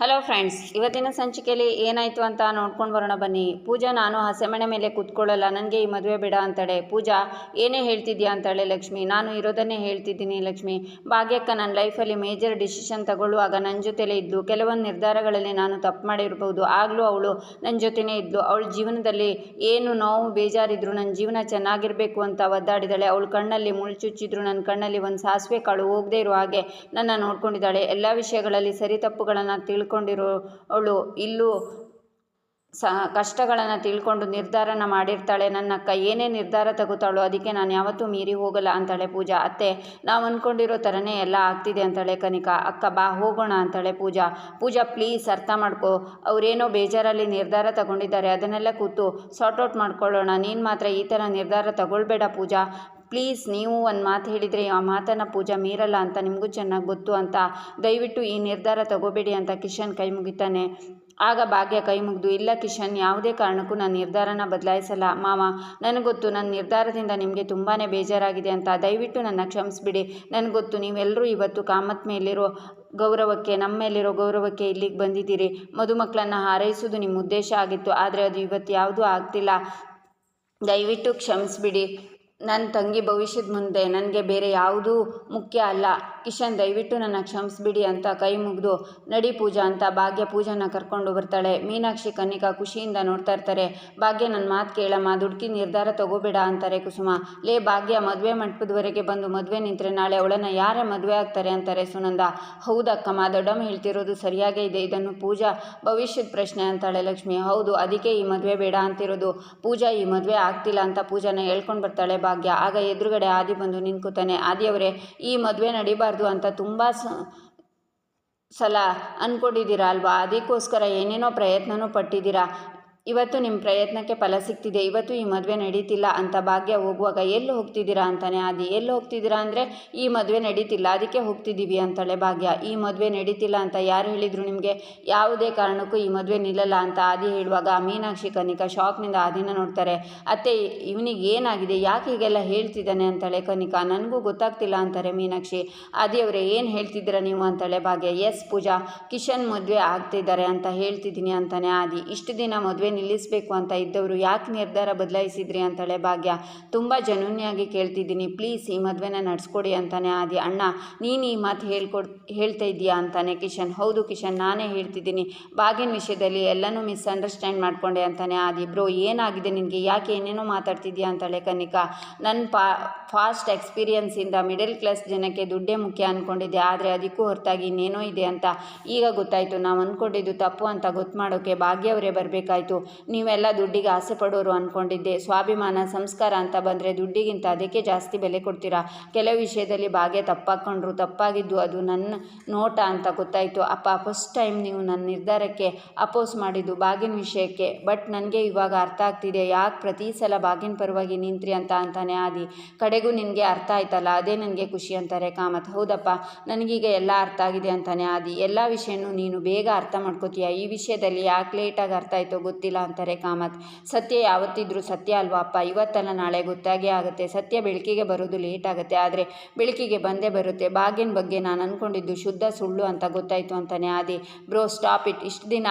Hello friends ಇವತ್ತಿನ ಸಂಚಿಕೆಯಲ್ಲಿ ಏನಾಯಿತು ಅಂತ ನೋಡ್ಕೊಂಡು ಬರೋಣ ಬನ್ನಿ. ಪೂಜಾ, ನಾನು ಹಸೆಮಣೆ ಮೇಲೆ ಕೂತ್ಕೊಳ್ಳಲ್ಲ, ನನಗೆ ಈ ಮದುವೆ ಬೇಡ ಅಂತಾಳೆ. ಪೂಜಾ, ಏನೇ ಹೇಳ್ತಿದ್ಯಾ ಅಂತಾಳೆ ಲಕ್ಷ್ಮಿ. ನಾನು ಇರೋದನ್ನೇ ಹೇಳ್ತಿದ್ದೀನಿ ಲಕ್ಷ್ಮಿ. ಭಾಗ್ಯಕ್ಕ ನನ್ನ ಲೈಫಲ್ಲಿ ಮೇಜರ್ ಡಿಸಿಷನ್ ತಗೊಳ್ಳುವಾಗ ನನ್ನ ಜೊತೆಲೇ ಇದ್ದು ಕೆಲವೊಂದು ನಿರ್ಧಾರಗಳಲ್ಲಿ ನಾನು ತಪ್ಪು ಮಾಡಿರ್ಬೋದು. ಆಗಲೂ ಅವಳು ನನ್ನ ಜೊತೆನೇ ಇದ್ದು ಅವಳ ಜೀವನದಲ್ಲಿ ಏನು ನೋವು, ಬೇಜಾರಿದ್ರು ನನ್ನ ಜೀವನ ಚೆನ್ನಾಗಿರಬೇಕು ಅಂತ ಒದ್ದಾಡಿದಾಳೆ. ಅವಳು ಕಣ್ಣಲ್ಲಿ ಮುಳ್ಚುಚ್ಚಿದ್ರು. ನನ್ನ ಕಣ್ಣಲ್ಲಿ ಒಂದು ಸಾಸಿವೆ ಕಾಳು ಹೋಗದೇ ಇರೋ ಹಾಗೆ ನನ್ನ ನೋಡ್ಕೊಂಡಿದ್ದಾಳೆ. ಎಲ್ಲ ವಿಷಯಗಳಲ್ಲಿ ಸರಿ ತಪ್ಪುಗಳನ್ನು ತಿಳ್ಕೊಂಡಿರೋ ಅವಳು ಇಲ್ಲೂ ಸ, ಕಷ್ಟಗಳನ್ನು ತಿಳ್ಕೊಂಡು ನಿರ್ಧಾರನ ಮಾಡಿರ್ತಾಳೆ. ನನ್ನ ಅಕ್ಕ ಏನೇ ನಿರ್ಧಾರ ತಗೋತಾಳೋ ಅದಕ್ಕೆ ನಾನು ಯಾವತ್ತೂ ಮೀರಿ ಹೋಗಲ್ಲ ಅಂತಾಳೆ ಪೂಜಾ. ಅತ್ತೆ, ನಾವು ಅಂದ್ಕೊಂಡಿರೋ ಥರನೇ ಎಲ್ಲ ಆಗ್ತಿದೆ ಅಂತಾಳೆ ಕನಿಕಾ. ಅಕ್ಕ, ಬಾ, ಹೋಗೋಣ ಅಂತಾಳೆ ಪೂಜಾ. ಪೂಜಾ, ಪ್ಲೀಸ್ ಅರ್ಥ ಮಾಡ್ಕೋ. ಅವರೇನೋ ಬೇಜಾರಲ್ಲಿ ನಿರ್ಧಾರ ತಗೊಂಡಿದ್ದಾರೆ. ಅದನ್ನೆಲ್ಲ ಕೂತು ಸಾರ್ಟ್ ಔಟ್ ಮಾಡ್ಕೊಳ್ಳೋಣ. ನೀನು ಮಾತ್ರ ಈ ಥರ ನಿರ್ಧಾರ ತಗೊಳ್ಬೇಡ ಪೂಜಾ. ಪ್ಲೀಸ್ ನೀವು ಒಂದು ಮಾತು ಹೇಳಿದರೆ ಆ ಮಾತನ್ನು ಪೂಜಾ ಮೀರಲ್ಲ ಅಂತ ನಿಮಗೂ ಚೆನ್ನಾಗಿ ಗೊತ್ತು ಅಂತ ದಯವಿಟ್ಟು ಈ ನಿರ್ಧಾರ ತಗೋಬೇಡಿ ಅಂತ ಕಿಶನ್ ಕೈ ಮುಗಿತಾನೆ. ಆಗ ಭಾಗ್ಯ ಕೈ ಮುಗಿದು, ಇಲ್ಲ ಕಿಶನ್, ಯಾವುದೇ ಕಾರಣಕ್ಕೂ ನಾನು ನಿರ್ಧಾರನ ಬದಲಾಯಿಸಲ್ಲ. ಮಾವ ನನಗೆ ಗೊತ್ತು ನನ್ನ ನಿರ್ಧಾರದಿಂದ ನಿಮಗೆ ತುಂಬಾ ಬೇಜಾರಾಗಿದೆ ಅಂತ ದಯವಿಟ್ಟು ನನ್ನ ಕ್ಷಮಿಸ್ಬಿಡಿ. ನನಗೆ ಗೊತ್ತು ನೀವೆಲ್ಲರೂ ಇವತ್ತು ಕಾಮತ್ ಮೇಲಿರೋ ಗೌರವಕ್ಕೆ ನಮ್ಮ ಮೇಲಿರೋ ಗೌರವಕ್ಕೆ ಇಲ್ಲಿಗೆ ಬಂದಿದ್ದೀರಿ. ಮದುಮಕ್ಕಳನ್ನು ಹಾರೈಸೋದು ನಿಮ್ಮ ಉದ್ದೇಶ ಆಗಿತ್ತು, ಆದರೆ ಅದು ಇವತ್ತು ಯಾವುದೂ ಆಗ್ತಿಲ್ಲ. ದಯವಿಟ್ಟು ಕ್ಷಮಿಸ್ಬಿಡಿ. ನನ್ನ ತಂಗಿ ಭವಿಷ್ಯದ ಮುಂದೆ ನನಗೆ ಬೇರೆ ಯಾವುದೂ ಮುಖ್ಯ ಅಲ್ಲ. ಕಿಶನ್, ದಯವಿಟ್ಟು ನನ್ನ ಕ್ಷಮಿಸ್ಬಿಡಿ ಅಂತ ಕೈ ಮುಗಿದು ನಡಿ ಪೂಜಾ ಅಂತ ಭಾಗ್ಯ ಪೂಜಾನ ಕರ್ಕೊಂಡು ಬರ್ತಾಳೆ. ಮೀನಾಕ್ಷಿ ಕನ್ನಿಕಾ ಖುಷಿಯಿಂದ ನೋಡ್ತಾ ಇರ್ತಾರೆ. ಭಾಗ್ಯ ನನ್ನ ಮಾತು ಕೇಳಮ್ಮ ದುಡ್ಕಿ ನಿರ್ಧಾರ ತಗೋಬೇಡ ಅಂತಾರೆ ಕುಸುಮ. ಲೇ ಭಾಗ್ಯ, ಮದುವೆ ಮಂಟಪದವರೆಗೆ ಬಂದು ಮದುವೆ ನಿಂತರೆ ನಾಳೆ ಅವಳನ್ನು ಯಾರೇ ಮದುವೆ ಆಗ್ತಾರೆ ಅಂತಾರೆ ಸುನಂದ. ಹೌದಕ್ಕಮ್ಮ ದೊಡ್ಡಮ್ಮ ಹೇಳ್ತಿರೋದು ಸರಿಯಾಗೇ ಇದೆ. ಇದನ್ನು ಪೂಜಾ ಭವಿಷ್ಯದ ಪ್ರಶ್ನೆ ಅಂತಾಳೆ ಲಕ್ಷ್ಮಿ. ಹೌದು, ಅದಕ್ಕೆ ಈ ಮದುವೆ ಬೇಡ ಅಂತಿರೋದು. ಪೂಜಾ, ಈ ಮದುವೆ ಆಗ್ತಿಲ್ಲ ಅಂತ ಪೂಜಾನ ಹೇಳ್ಕೊಂಡು ಬರ್ತಾಳೆ. ಭಾಗ್ಯ. ಆಗ ಎದುರುಗಡೆ ಆದಿ ಬಂದು ನಿಂತ್ಕೋತಾನೆ ಆದಿಯವರೇ, ಈ ಮದುವೆ ನಡಿಬಾರ್ದು ಅಂತ ತುಂಬ ಸಲ ಅಂದ್ಕೊಂಡಿದ್ದೀರಾ ಅಲ್ವಾ? ಅದಕ್ಕೋಸ್ಕರ ಏನೇನೋ ಪ್ರಯತ್ನನೂ ಪಟ್ಟಿದ್ದೀರಾ? ಇವತ್ತು ನಿಮ್ಮ ಪ್ರಯತ್ನಕ್ಕೆ ಫಲ ಸಿಗ್ತಿದೆ ಇವತ್ತು ಈ ಮದುವೆ ನಡೀತಿಲ್ಲ ಅಂತ ಭಾಗ್ಯ ಹೋಗುವಾಗ ಎಲ್ಲಿ ಹೋಗ್ತಿದ್ದೀರಾ ಅಂತಾನೆ, ಆದಿ ಎಲ್ಲಿ ಹೋಗ್ತಿದ್ದೀರಾ ಅಂದರೆ ಈ ಮದುವೆ ನಡೀತಿಲ್ಲ, ಅದಕ್ಕೆ ಹೋಗ್ತಿದ್ದೀವಿ ಅಂತಾಳೆ ಭಾಗ್ಯ. ಈ ಮದುವೆ ನಡೀತಿಲ್ಲ ಅಂತ ಯಾರು ಹೇಳಿದರು ನಿಮಗೆ? ಯಾವುದೇ ಕಾರಣಕ್ಕೂ ಈ ಮದುವೆ ನಿಲ್ಲಲ್ಲ ಅಂತ ಆದಿ ಹೇಳುವಾಗ ಮೀನಾಕ್ಷಿ ಕನಿಕಾ ಶಾಕ್ನಿಂದ ಆದಿನ ನೋಡ್ತಾರೆ, ಅತ್ತೆ ಇವನಿಗೆ ಏನಾಗಿದೆ, ಯಾಕೆ ಹೀಗೆಲ್ಲ ಹೇಳ್ತಿದ್ದಾನೆ ಅಂತಾಳೆ ಕನಿಕಾ. ನನಗೂ ಗೊತ್ತಾಗ್ತಿಲ್ಲ ಅಂತಾರೆ ಮೀನಾಕ್ಷಿ. ಆದಿಯವರೇ ಏನು ಹೇಳ್ತಿದ್ದೀರಾ ನೀವು ಅಂತಾಳೆ ಭಾಗ್ಯ. ಎಸ್ ಪೂಜಾ, ಕಿಶನ್ ಮದುವೆ ಆಗ್ತಿದ್ದಾರೆ ಅಂತ ಹೇಳ್ತಿದ್ದೀನಿ ಅಂತಾನೆ ಆದಿ. ಇಷ್ಟು ದಿನ ಮದುವೆ ನಿಲ್ಲಿಸಬೇಕು ಅಂತ ಇದ್ದವರು ಯಾಕೆ ನಿರ್ಧಾರ ಬದಲಾಯಿಸಿದ್ರಿ ಅಂತಾಳೆ ಭಾಗ್ಯ. ತುಂಬ ಜನುನ್ಯಾಗಿ ಕೇಳ್ತಿದ್ದೀನಿ. ಪ್ಲೀಸ್ ಈ ಮದುವೆನ ನಡೆಸ್ಕೊಡಿ ಅಂತಾನೆ ಆದಿ. ಅಣ್ಣ, ನೀನು ಈ ಮಾತು ಹೇಳ್ಕೊಡ್, ಹೇಳ್ತಾ ಇದ್ದೀಯಾ ಅಂತಾನೆ ಕಿಶನ್. ಹೌದು ಕಿಶನ್, ನಾನೇ ಹೇಳ್ತಿದ್ದೀನಿ. ಭಾಗ್ಯನ ವಿಷಯದಲ್ಲಿ ಎಲ್ಲನೂ ಮಿಸ್ಅಂಡರ್ಸ್ಟ್ಯಾಂಡ್ ಮಾಡ್ಕೊಂಡೆ ಅಂತಾನೆ ಆದಿ. ಬ್ರೋ, ಏನಾಗಿದೆ ನಿನಗೆ? ಯಾಕೆ ಏನೇನೋ ಮಾತಾಡ್ತಿದ್ಯಾ ಅಂತಾಳೆ ಕನಿಕಾ. ನನ್ನ ಪಾ, ಫಾಸ್ಟ್ ಎಕ್ಸ್ಪೀರಿಯನ್ಸಿಂದ ಮಿಡಲ್ ಕ್ಲಾಸ್ ಜನಕ್ಕೆ ದುಡ್ಡೇ ಮುಖ್ಯ ಅಂದ್ಕೊಂಡಿದ್ದೆ ಆದರೆ ಅದಕ್ಕೂ ಹೊರತಾಗಿ ಇನ್ನೇನೋ ಇದೆ ಅಂತ. ಈಗ ಗೊತ್ತಾಯಿತು. ನಾವು ಅಂದ್ಕೊಂಡಿದ್ದು ತಪ್ಪು ಅಂತ ಗೊತ್ತು ಮಾಡೋಕ್ಕೆ ಭಾಗ್ಯವರೇ ಬರಬೇಕಾಯ್ತು. ನೀವೆಲ್ಲ ದುಡ್ಡಿಗೆ ಆಸೆ ಪಡೋರು ಅಂದ್ಕೊಂಡಿದ್ದೆ ಸ್ವಾಭಿಮಾನ, ಸಂಸ್ಕಾರ ಅಂತ ಬಂದರೆ ದುಡ್ಡಿಗಿಂತ ಅದಕ್ಕೆ ಜಾಸ್ತಿ ಬೆಲೆ ಕೊಡ್ತೀರಾ? ಕೆಲವು ವಿಷಯದಲ್ಲಿ ಭಾಗ್ಯ ತಪ್ಪಾಕೊಂಡ್ರು ತಪ್ಪಾಗಿದ್ದು ಅದು ನನ್ನ ನೋಟ ಅಂತ ಗೊತ್ತಾಯಿತು. ಅಪ್ಪ, ಫಸ್ಟ್ ಟೈಮ್ ನೀವು ನನ್ನ ನಿರ್ಧಾರಕ್ಕೆ ಅಪೋಸ್ ಮಾಡಿದ್ದು ಬಾಗಿನ ವಿಷಯಕ್ಕೆ. ಬಟ್ ನನಗೆ ಇವಾಗ ಅರ್ಥ ಆಗ್ತಿದೆ. ಯಾಕೆ ಪ್ರತಿ ಸಲ ಬಾಗಿನ ಪರವಾಗಿ ನಿಂತ್ರಿ ಅಂತ ಅಂತಾನೆ ಆದಿ. ಕಡೆಗೂ ನಿನಗೆ ಅರ್ಥ ಆಯ್ತಲ್ಲ, ಅದೇ ನನಗೆ ಖುಷಿ ಅಂತಾರೆ ಕಾಮತ್. ಹೌದಪ್ಪ, ನನಗೀಗ ಎಲ್ಲ ಅರ್ಥ ಆಗಿದೆ ಅಂತಾನೆ ಆದಿ. ಎಲ್ಲ ವಿಷಯನೂ ನೀನು ಬೇಗ ಅರ್ಥ ಮಾಡ್ಕೋತೀಯ. ಈ ವಿಷಯದಲ್ಲಿ ಯಾಕೆ ಲೇಟಾಗಿ ಅರ್ಥ ಆಯಿತೋ ಗೊತ್ತಿಲ್ಲ. ಅಂತಾರೆ ಕಾಮತ್. ಸತ್ಯ ಯಾವತ್ತಿದ್ರೂ ಸತ್ಯ ಅಲ್ವಾ ಅಪ್ಪ? ಇವತ್ತಲ್ಲ ನಾಳೆ ಗೊತ್ತಾಗೇ ಆಗುತ್ತೆ. ಸತ್ಯ ಬೆಳಕಿಗೆ ಬರೋದು ಲೇಟ್ ಆಗುತ್ತೆ. ಆದರೆ ಬೆಳಕಿಗೆ ಬಂದೇ ಬರುತ್ತೆ. ಬಾಗಿನ ಬಗ್ಗೆ ನಾನು ಅಂದ್ಕೊಂಡಿದ್ದು ಶುದ್ಧ ಸುಳ್ಳು ಅಂತ ಗೊತ್ತಾಯಿತು ಅಂತಾನೆ ಆದಿ. ಬ್ರೋ ಸ್ಟಾಪ್ ಇಟ್ ಇಷ್ಟು ದಿನ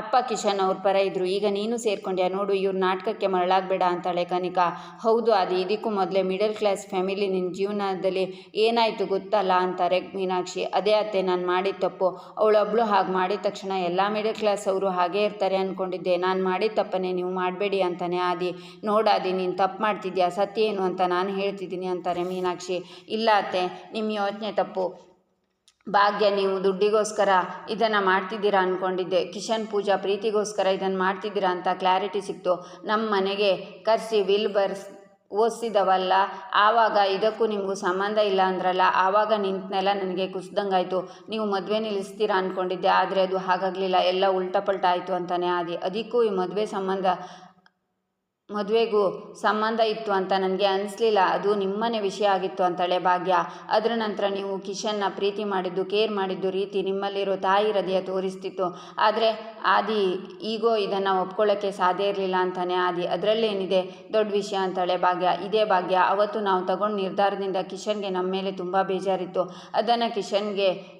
ಅಪ್ಪ ಕಿಶನ್ ಅವ್ರ ಪರ ಇದ್ದರು ಈಗ ನೀನು ಸೇರ್ಕೊಂಡ್ಯಾ? ನೋಡು, ಇವ್ರ ನಾಟಕಕ್ಕೆ ಮರಳಾಗಬೇಡ ಅಂತಾಳೆ ಕನಿಕಾ ಹೌದು ಅದು ಇದಕ್ಕೂ ಮೊದಲೇ ಮಿಡಲ್ ಕ್ಲಾಸ್ ಫ್ಯಾಮಿಲಿ ನಿನ್ನ ಜೀವನದಲ್ಲಿ ಏನಾಯಿತು ಗೊತ್ತಲ್ಲ ಅಂತಾರೆ ಮೀನಾಕ್ಷಿ. ಅದೇ ಅತ್ತೆ, ನಾನು ಮಾಡಿದ ತಪ್ಪು. ಅವಳೊಬ್ಳು ಹಾಗೆ ಮಾಡಿದ ತಕ್ಷಣ ಎಲ್ಲ ಮಿಡಲ್ ಕ್ಲಾಸ್ ಅವರು ಹಾಗೇ ಇರ್ತಾರೆ ಅಂದ್ಕೊಂಡಿದ್ದೆ ನಾನು ಮಾಡಿದ ತಪ್ಪನ್ನೇ ನೀವು ಮಾಡಬೇಡಿ ಅಂತಾನೆ ಆದಿ. ನೋಡಾದಿ ನೀನು ತಪ್ಪು ಮಾಡ್ತಿದ್ಯಾ? ಸತ್ಯ ಏನು ಅಂತ ನಾನು ಹೇಳ್ತಿದ್ದೀನಿ ಅಂತಾರೆ ಮೀನಾಕ್ಷಿ. ಇಲ್ಲ ಅತ್ತೆ ನಿಮ್ಮ ಯೋಚನೆ ತಪ್ಪು. ಭಾಗ್ಯ, ನೀವು ದುಡ್ಡಿಗೋಸ್ಕರ ಇದನ್ನು ಮಾಡ್ತಿದ್ದೀರಾ ಅಂದ್ಕೊಂಡಿದ್ದೆ ಕಿಶನ್ ಪೂಜಾ ಪ್ರೀತಿಗೋಸ್ಕರ ಇದನ್ನು ಮಾಡ್ತಿದ್ದೀರಾ ಅಂತ ಕ್ಲಾರಿಟಿ ಸಿಕ್ತು. ನಮ್ಮ ಮನೆಗೆ ಕರೆಸಿ ವಿಲ್ ಬರ್ಸ್ ಓದಿಸಿದವಲ್ಲ, ಆವಾಗ ಇದಕ್ಕೂ ನಿಮಗೂ ಸಂಬಂಧ ಇಲ್ಲ ಅಂದ್ರಲ್ಲ, ಆವಾಗ ನಿಂತನೆಲ್ಲ ನನಗೆ ಕುಸ್ದಂಗಾಯಿತು. ನೀವು ಮದುವೆ ನಿಲ್ಲಿಸ್ತೀರಾ ಅಂದ್ಕೊಂಡಿದ್ದೆ ಆದರೆ ಅದು ಹಾಗಾಗಲಿಲ್ಲ. ಎಲ್ಲ ಉಲ್ಟಾ ಪಲ್ಟಾ ಆಯಿತು ಅಂತಲೇ ಆದಿ. ಅದಕ್ಕೂ ಈ ಮದುವೆ ಸಂಬಂಧ ಮದುವೆಗೂ ಸಂಬಂಧ ಇತ್ತು ಅಂತ ನನಗೆ ಅನಿಸ್ಲಿಲ್ಲ. ಅದು ನಿಮ್ಮನೆ ವಿಷಯ ಆಗಿತ್ತು ಅಂತಳೆ ಭಾಗ್ಯ. ಅದರ ನಂತರ ನೀವು ಕಿಶನ್ನ ಪ್ರೀತಿ ಮಾಡಿದ್ದು, ಕೇರ್ ಮಾಡಿದ್ದು ರೀತಿ ನಿಮ್ಮಲ್ಲಿರೋ ತಾಯಿ ಹೃದಯ ತೋರಿಸ್ತಿತ್ತು. ಆದರೆ ಆದಿ, ಈಗೋ ಇದನ್ನು ಒಪ್ಕೊಳ್ಳೋಕ್ಕೆ ಸಾಧ್ಯ ಇರಲಿಲ್ಲ ಅಂತಾನೆ ಆದಿ. ಅದರಲ್ಲೇನಿದೆ ದೊಡ್ಡ ವಿಷಯ ಅಂತಳೆ ಭಾಗ್ಯ. ಇದೇ ಭಾಗ್ಯ, ಅವತ್ತು ನಾವು ತಗೊಂಡು ನಿರ್ಧಾರದಿಂದ ಕಿಶನ್ಗೆ ನಮ್ಮ ಮೇಲೆ ತುಂಬ ಬೇಜಾರಿತ್ತು. ಅದನ್ನು ಕಿಶನ್ಗೆ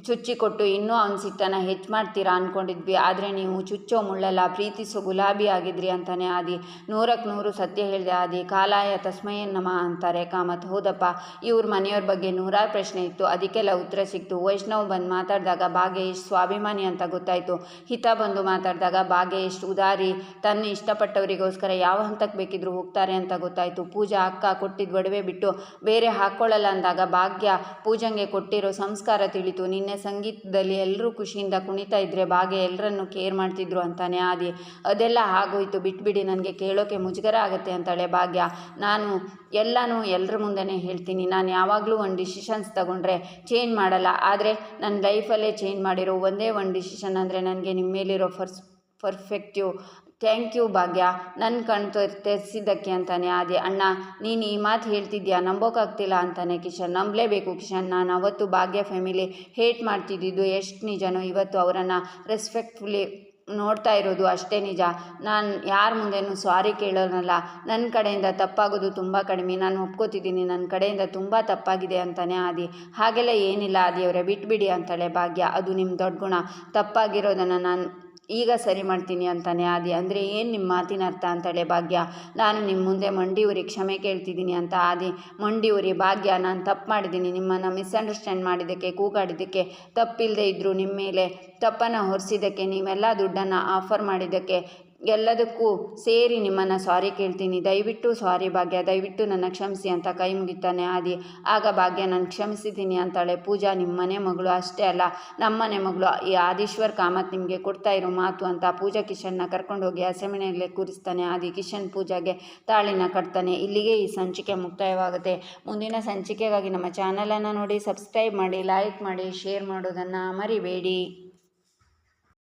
ಚುಚ್ಚಿಕೊಟ್ಟು, ಇನ್ನೂ ಅವನ ಸಿಟ್ಟನ್ನು ಹೆಚ್ಚು ಮಾಡ್ತೀರಾ? ಅಂದ್ಕೊಂಡಿದ್ವಿ ಆದರೆ, ನೀವು ಚುಚ್ಚೋ ಮುಳ್ಳಲ್ಲ, ಪ್ರೀತಿಸೋ ಗುಲಾಬಿ ಆಗಿದ್ರಿ, ಅಂತಾನೆ ಆದಿ. ನೂರಕ್ಕೆ ನೂರು ಸತ್ಯ ಹೇಳಿದೆ ಆದಿ. ಕಾಲಾಯ ತಸ್ಮಯ ನಮ ಅಂತಾರೆ ಕಾಮತ್ ಹೌದಪ್ಪ, ಇವ್ರ ಮನೆಯವ್ರ ಬಗ್ಗೆ ನೂರಾರು ಪ್ರಶ್ನೆ ಇತ್ತು. ಅದಕ್ಕೆಲ್ಲ ಉತ್ತರ ಸಿಕ್ತು. ವೈಷ್ಣವ್ ಬಂದು ಮಾತಾಡಿದಾಗ ಭಾಗ್ಯ ಸ್ವಾಭಿಮಾನಿ ಅಂತ ಗೊತ್ತಾಯಿತು. ಹಿತ ಬಂದು ಮಾತಾಡಿದಾಗ ಭಾಗ್ಯ ಎಷ್ಟು ಉದಾರಿ. ತನ್ನ ಇಷ್ಟಪಟ್ಟವರಿಗೋಸ್ಕರ ಯಾವ ಹಂತಕ್ಕೆ ಬೇಕಿದ್ರು ಹೋಗ್ತಾರೆ ಅಂತ ಗೊತ್ತಾಯಿತು. ಪೂಜಾ ಅಕ್ಕ ಕೊಟ್ಟಿದ್ದ ಒಡವೆ ಬಿಟ್ಟು ಬೇರೆ ಹಾಕ್ಕೊಳ್ಳಲ್ಲ ಅಂದಾಗ ಭಾಗ್ಯ ಪೂಜಂಗೆ ಕೊಟ್ಟಿರೋ ಸಂಸ್ಕಾರ ತಿಳಿತು. ನಿನ್ನೆ ಸಂಗೀತದಲ್ಲಿ ಎಲ್ಲರೂ ಖುಷಿಯಿಂದ ಕುಣಿತಾ ಇದ್ದರೆ ಭಾಗ್ಯ ಎಲ್ಲರನ್ನು ಕೇರ್ ಮಾಡ್ತಿದ್ರು ಅಂತಾನೆ ಆದಿ. ಅದೆಲ್ಲ ಆಗೋಯ್ತು, ಬಿಟ್ಬಿಡಿ ನನಗೆ ಕೇಳೋಕೆ ಮುಜುಗರ ಆಗುತ್ತೆ ಅಂತಾಳೆ ಭಾಗ್ಯ. ನಾನು ಎಲ್ಲನೂ ಎಲ್ಲರ ಮುಂದೆನೇ ಹೇಳ್ತೀನಿ, ನಾನು ಯಾವಾಗಲೂ ಒಂದು ಡಿಸಿಷನ್ಸ್ ತಗೊಂಡ್ರೆ ಚೇಂಜ್ ಮಾಡಲ್ಲ. ಆದರೆ ನನ್ನ ಲೈಫಲ್ಲೇ ಚೇಂಜ್ ಮಾಡಿರೋ ಒಂದೇ ಒಂದು ಡಿಸಿಷನ್ ಅಂದರೆ ನನಗೆ ನಿಮ್ಮ ಮೇಲಿರೋ ಫರ್ಸ್ ಪರ್ಫೆಕ್ಟಿವ್ ಥ್ಯಾಂಕ್ ಯು ಭಾಗ್ಯ. ನನ್ನ ಕಣ್ ತೆರೆಸಿದ್ದಕ್ಕೆ ಅಂತಾನೆ. ಆದಿ ಅಣ್ಣ, ನೀನು ಈ ಮಾತು ಹೇಳ್ತಿದ್ಯಾ? ನಂಬೋಕ್ಕಾಗ್ತಿಲ್ಲ ಅಂತಾನೆ ಕಿಶನ್. ನಂಬಲೇಬೇಕು ಕಿಶನ್. ನಾನು ಅವತ್ತು ಭಾಗ್ಯ ಫ್ಯಾಮಿಲಿ ಹೇಟ್ ಮಾಡ್ತಿದ್ದಿದ್ದು ಎಷ್ಟು ನಿಜನೋ ಇವತ್ತು ಅವರನ್ನು ರೆಸ್ಪೆಕ್ಟ್ಫುಲಿ ನೋಡ್ತಾ ಇರೋದು ಅಷ್ಟೇ ನಿಜ. ನಾನು ಯಾರ ಮುಂದೆನೂ ಸಾರಿ ಕೇಳೋನಲ್ಲ. ನನ್ನ ಕಡೆಯಿಂದ ತಪ್ಪಾಗೋದು ತುಂಬ ಕಡಿಮೆ. ನಾನು ಒಪ್ಕೋತಿದ್ದೀನಿ. ನನ್ನ ಕಡೆಯಿಂದ ತುಂಬ ತಪ್ಪಾಗಿದೆ ಅಂತಾನೆ ಆದಿ. ಹಾಗೆಲ್ಲ ಏನಿಲ್ಲ ಆದಿಯವರೇ ಬಿಟ್ಬಿಡಿ ಅಂತಾಳೆ ಭಾಗ್ಯ. ಅದು ನಿಮ್ಮ ದೊಡ್ಡ ಗುಣ. ತಪ್ಪಾಗಿರೋದನ್ನು ನಾನು ಈಗ ಸರಿ ಮಾಡ್ತೀನಿ ಅಂತಾನೆ ಆದಿ. ಅಂದರೆ ಏನು ನಿಮ್ಮ ಮಾತಿನ ಅರ್ಥ ಅಂತಾಳೆ ಭಾಗ್ಯ. ನಾನು ನಿಮ್ಮ ಮುಂದೆ ಮಂಡಿ ಉರಿ ಕ್ಷಮೆ ಕೇಳ್ತಿದ್ದೀನಿ ಅಂತ ಆದಿ. ಮಂಡಿಯೂರಿ ಭಾಗ್ಯ, ನಾನು ತಪ್ಪು ಮಾಡಿದ್ದೀನಿ. ನಿಮ್ಮನ್ನು ಮಿಸ್ಅಂಡರ್ಸ್ಟ್ಯಾಂಡ್ ಮಾಡಿದ್ದಕ್ಕೆ, ಕೂಗಾಡಿದ್ದಕ್ಕೆ ತಪ್ಪಿಲ್ಲದೆ ಇದ್ದರೂ ನಿಮ್ಮ ಮೇಲೆ. ತಪ್ಪನ್ನು ಹೊರಿಸಿದ್ದಕ್ಕೆ, ನೀವೆಲ್ಲ ದುಡ್ಡನ್ನು ಆಫರ್ ಮಾಡಿದ್ದಕ್ಕೆ ಎಲ್ಲದಕ್ಕೂ ಸೇರಿ ನಿಮ್ಮನ್ನು ಸಾರಿ ಕೇಳ್ತೀನಿ. ದಯವಿಟ್ಟು ಸಾರಿ ಭಾಗ್ಯ, ದಯವಿಟ್ಟು ನನ್ನ ಕ್ಷಮಿಸಿ ಅಂತ ಕೈ ಮುಗಿತಾನೆ ಆದಿ. ಆಗ ಭಾಗ್ಯ, ನಾನು ಕ್ಷಮಿಸಿದ್ದೀನಿ ಅಂತಾಳೆ. ಪೂಜಾ ನಿಮ್ಮನೆ ಮಗಳು ಅಷ್ಟೇ ಅಲ್ಲ ನಮ್ಮನೆ ಮಗಳು ಈ ಆದೀಶ್ವರ್ ಕಾಮತ್ ನಿಮಗೆ ಕೊಡ್ತಾ ಇರೋ ಮಾತು ಅಂತ ಪೂಜಾ ಕಿಶನ್ನ ಕರ್ಕೊಂಡೋಗಿ ಹಸೆಮಣೆಯಲ್ಲಿ ಕೂರಿಸ್ತಾನೆ. ಆದಿ ಕಿಶನ್ ಪೂಜಾಗೆ ತಾಳಿನ ಕಟ್ತಾನೆ. ಇಲ್ಲಿಗೆ ಈ ಸಂಚಿಕೆ ಮುಕ್ತಾಯವಾಗುತ್ತೆ. ಮುಂದಿನ ಸಂಚಿಕೆಗಾಗಿ ನಮ್ಮ ಚಾನಲನ್ನು ನೋಡಿ, ಸಬ್ಸ್ಕ್ರೈಬ್ ಮಾಡಿ, ಲೈಕ್ ಮಾಡಿ, ಶೇರ್ ಮಾಡೋದನ್ನು ಮರಿಬೇಡಿ.